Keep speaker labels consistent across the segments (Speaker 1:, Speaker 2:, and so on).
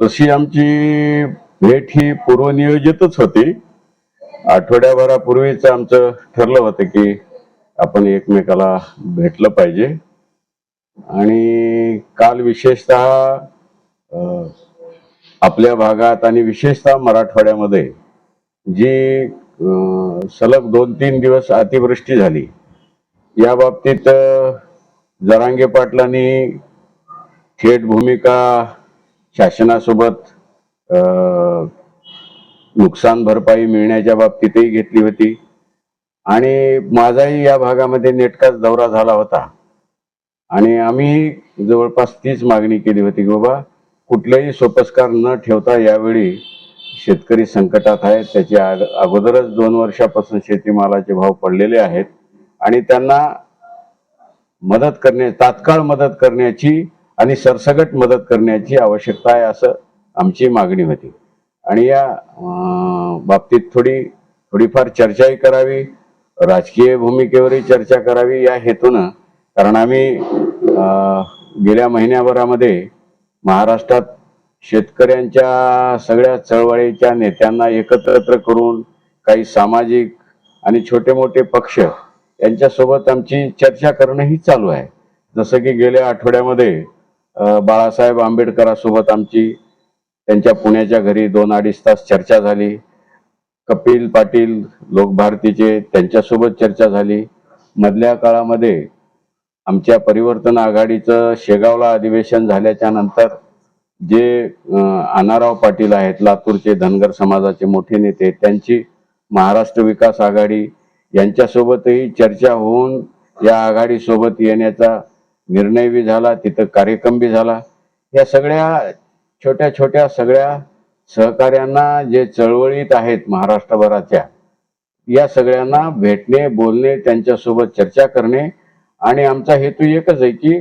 Speaker 1: तशी आमची भेट ही पूर्वनियोजितच होती. आठवड्याभरापूर्वीच आमचं ठरलं होतं की आपण एकमेकाला भेटलं पाहिजे. आणि काल विशेषतः आपल्या भागात आणि विशेषतः मराठवाड्यामध्ये जी सलग दोन तीन दिवस अतिवृष्टी झाली. या बाबतीत जरांगे पाटलांनी थेट भूमिका शासनासोबत नुकसान भरपाई मिळण्याच्या बाबतीतही घेतली होती. आणि माझाही या भागामध्ये नेटकाच दौरा झाला होता. आणि आम्ही जवळपास तीच मागणी केली होती की बाबा कुठलेही सोपस्कार न ठेवता यावेळी शेतकरी संकटात आहेत. त्याची आग- अगोदरच दोन वर्षापासून शेतीमालाचे भाव पडलेले आहेत. आणि त्यांना मदत करणे तात्काळ मदत करण्याची आणि सरसगट मदत करण्याची आवश्यकता आहे असं आमची मागणी होती. आणि या बाबतीत थोडी थोडीफार चर्चाही करावी राजकीय भूमिकेवरही चर्चा करावी या हेतूनं कारण आम्ही गेल्या महिन्याभरामध्ये महाराष्ट्रात शेतकऱ्यांच्या सगळ्या चळवळीच्या नेत्यांना एकत्र करून काही सामाजिक आणि छोटे मोठे पक्ष यांच्यासोबत आमची चर्चा करणंही चालू आहे. जसं की गेल्या आठवड्यामध्ये बाळासाहेब आंबेडकरांसोबत आमची त्यांच्या पुण्याच्या घरी दोन अडीच तास चर्चा झाली. कपिल पाटील लोकभारतीचे त्यांच्यासोबत चर्चा झाली. मधल्या काळामध्ये आमच्या परिवर्तन आघाडीचं शेगावला अधिवेशन झाल्याच्यानंतर जे अनाराव आनाराव पाटील आहेत लातूरचे धनगर समाजाचे मोठे नेते त्यांची महाराष्ट्र विकास आघाडी यांच्यासोबतही चर्चा होऊन या आघाडीसोबत येण्याचा निर्णय बी झाला तिथं कार्यक्रम बी झाला. या सगळ्या छोट्या छोट्या सगळ्या सहकार्यांना जे चळवळीत आहेत महाराष्ट्रभराच्या या सगळ्यांना भेटणे बोलणे त्यांच्यासोबत चर्चा करणे आणि आमचा हेतू एकच आहे की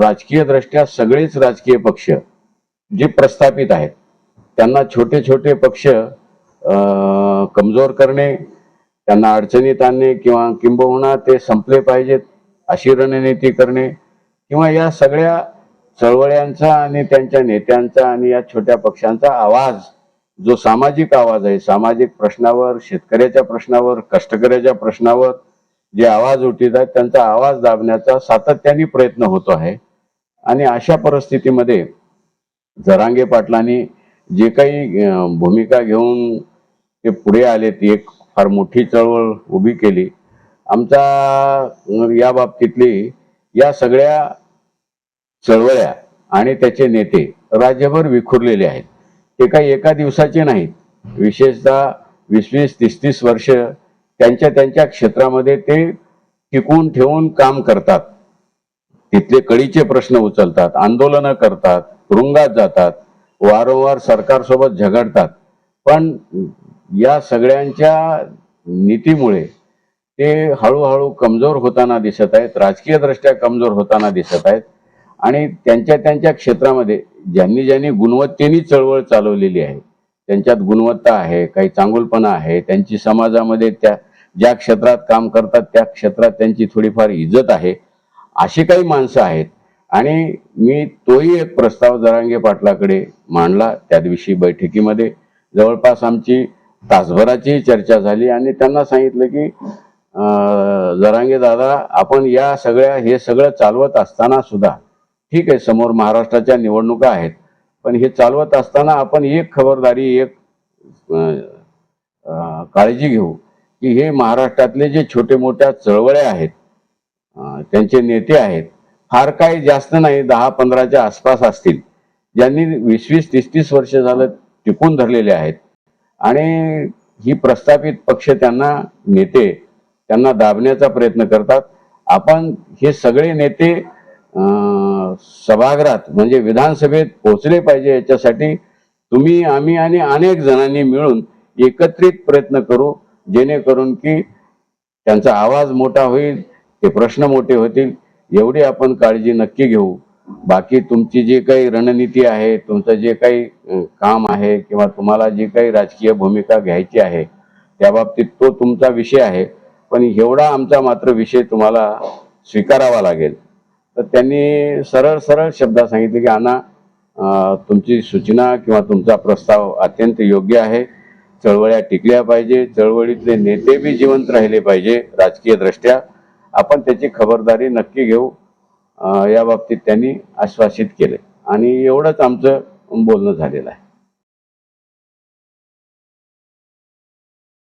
Speaker 1: राजकीय दृष्ट्या सगळेच राजकीय पक्ष जे प्रस्थापित आहेत त्यांना छोटे छोटे पक्ष अं, कमजोर करणे त्यांना अडचणीत आणणे किंवा किंबहुना ते संपले पाहिजेत अशी रणनीती करणे किंवा या सगळ्या चळवळ्यांचा आणि त्यांच्या नेत्यांचा आणि या छोट्या पक्षांचा आवाज जो सामाजिक आवाज आहे सामाजिक प्रश्नावर शेतकऱ्याच्या प्रश्नावर कष्टकऱ्याच्या प्रश्नावर जे आवाज उठीत आहेत त्यांचा आवाज दाबण्याचा सातत्याने प्रयत्न होतो आहे. आणि अशा परिस्थितीमध्ये जरांगे पाटलांनी जे काही भूमिका घेऊन ते पुढे आले ती एक फार मोठी चळवळ उभी केली. आमचा या बाबतीतली या सगळ्या चळवळ्या आणि त्याचे नेते राज्यभर विखुरलेले आहेत. ते काही एका दिवसाचे नाहीत. विशेषतः वीस वीस तीस तीस वर्ष त्यांच्या त्यांच्या क्षेत्रामध्ये ते टिकून ठेवून काम करतात. तिथले कळीचे प्रश्न उचलतात आंदोलनं करतात तुरुंगात जातात वारंवार सरकारसोबत झगडतात. पण या सगळ्यांच्या नीतीमुळे ते हळूहळू कमजोर होताना दिसत आहेत राजकीय दृष्ट्या कमजोर होताना दिसत आहेत. आणि त्यांच्या त्यांच्या क्षेत्रामध्ये ज्यांनी ज्यांनी गुणवत्तेनी चळवळ चालवलेली आहे त्यांच्यात गुणवत्ता आहे काही चांगुलपणा आहे त्यांची समाजामध्ये त्या ज्या क्षेत्रात काम करतात त्या क्षेत्रात त्यांची थोडीफार इज्जत आहे अशी काही माणसं आहेत. आणि मी तोही एक प्रस्ताव जरांगे पाटलाकडे मांडला त्या दिवशी बैठकीमध्ये. जवळपास आमची तासभराची चर्चा झाली आणि त्यांना सांगितलं की जरांगे दादा आपण या सगळ्या हे सगळं चालवत असताना सुद्धा ठीक आहे समोर महाराष्ट्राच्या निवडणुका आहेत पण हे चालवत असताना आपण एक खबरदारी एक काळजी घेऊ की हे महाराष्ट्रातले जे छोटे मोठ्या चळवळ्या आहेत त्यांचे नेते आहेत फार काही जास्त नाही दहा पंधराच्या आसपास असतील ज्यांनी वीस वीस तीस तीस वर्ष झालं टिकून धरलेले आहेत आणि ही प्रस्थापित पक्ष त्यांना नेते त्यांना दाबण्याचा प्रयत्न करतात. आपण हे सगळे नेते सभागृहात म्हणजे विधानसभेत पोहोचले पाहिजे याच्यासाठी तुम्ही आम्ही आणि अनेक जणांनी मिळून एकत्रित प्रयत्न करू जेणेकरून की त्यांचा आवाज मोठा होईल ते प्रश्न मोठे होतील. एवढी आपण काळजी नक्की घेऊ. बाकी तुमची जी काही रणनीती आहे तुमचं जे काही काम आहे किंवा तुम्हाला जी काही राजकीय भूमिका घ्यायची आहे त्या बाबतीत तो तुमचा विषय आहे. पण एवढा आमचा मात्र विषय तुम्हाला स्वीकारावा लागेल. तर त्यांनी सरळ सरळ शब्दात सांगितले की अण्णा तुमची सूचना किंवा तुमचा प्रस्ताव अत्यंत योग्य आहे. चळवळ्या टिकल्या पाहिजे. चळवळीतले नेते बी जिवंत राहिले पाहिजे राजकीय दृष्ट्या. आपण त्याची खबरदारी नक्की घेऊ. या बाबतीत त्यांनी आश्वासित केले. आणि एवढंच आमचं बोलणं झालेलं आहे.